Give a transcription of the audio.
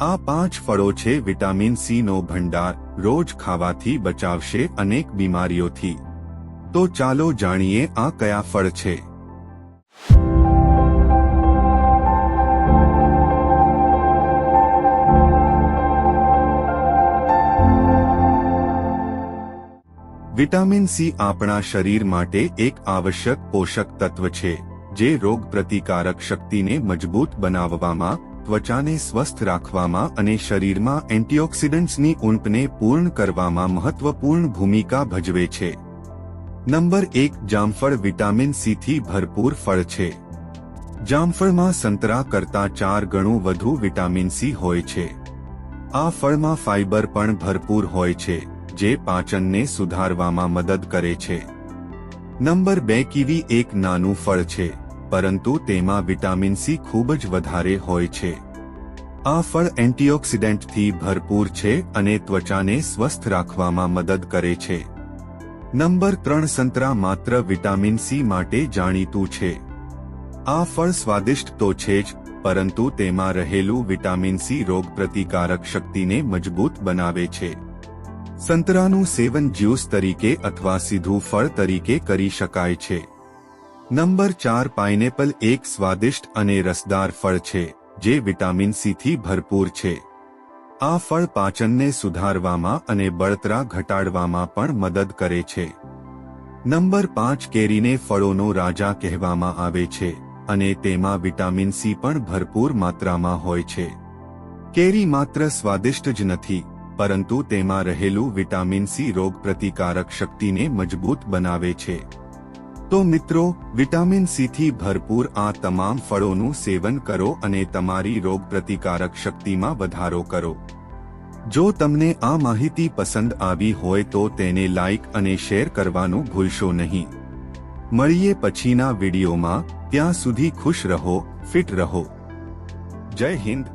આ પાંચ ફળો છે વિટામિન સી નો ભંડાર, રોજ ખાવાથી બચાવશે અનેક બીમારીઓથી. તો ચાલો જાણીએ આ કયા ફળ છે. વિટામિન સી આપણા શરીર માટે એક આવશ્યક પોષક તત્વ છે, જે રોગ પ્રતિકારક શક્તિને મજબૂત બનાવવામાં ત્વચાને સ્વસ્થ રાખવામાં અને શરીરમાં એન્ટીઓક્સિડન્ટ્સની ઉણપને પૂર્ણ કરવામાં મહત્વપૂર્ણ ભૂમિકા ભજવે છે. નંબર એક, જામફળ વિટામિન સીથી ભરપૂર ફળ છે. જામફળમાં સંતરા કરતાં ચાર ગણું વધુ વિટામિન સી હોય છે. આ ફળમાં ફાઇબર પણ ભરપૂર હોય છે, જે પાચનને સુધારવામાં મદદ કરે છે. નંબર બે, કીવી એક નાનું ફળ છે. પરંતુ તેમાં વિટામિન સી ખૂબ જ વધારે હોય છે. આ ફળ એન્ટીઓક્સિડન્ટથી ભરપૂર છે અને ત્વચાને સ્વસ્થ રાખવામાં મદદ કરે છે. નંબર ત્રણ સંતરા માત્ર વિટામિન સી માટે જાણીતું છે. આ ફળ સ્વાદિષ્ટ તો છે જ, પરંતુ તેમાં રહેલું વિટામિન સી રોગ પ્રતિકારક શક્તિને મજબૂત બનાવે છે. સંતરાનું સેવન જ્યુસ તરીકે અથવા સીધું ફળ તરીકે કરી શકાય છે. નંબર ચાર પાઇનેપલ એક સ્વાદિષ્ટ અને રસદાર ફળ છે, જે વિટામિન સીથી ભરપૂર છે. આ ફળ પાચનને સુધારવામાં અને બળતરા ઘટાડવામાં પણ મદદ કરે છે. નંબર પાંચ કેરીને ફળોનો રાજા કહેવામાં આવે છે, અને તેમાં વિટામિન સી પણ ભરપૂર માત્રામાં હોય છે. કેરી માત્ર સ્વાદિષ્ટ જ નથી, પરંતુ તેમાં રહેલું વિટામિન સી રોગ પ્રતિકારક શક્તિને મજબૂત બનાવે છે. તો મિત્રો, વિટામિન સીથી ભરપૂર આ તમામ ફળોનું સેવન કરો અને તમારી રોગ પ્રતિકારક શક્તિમાં વધારો કરો. જો તમને આ માહિતી પસંદ આવી હોય તો તેને લાઇક અને શેર કરવાનું ભૂલશો નહીં. મળીએ પછીના વિડીયોમાં, ત્યાં સુધી ખુશ રહો, ફિટ રહો. જય હિન્દ.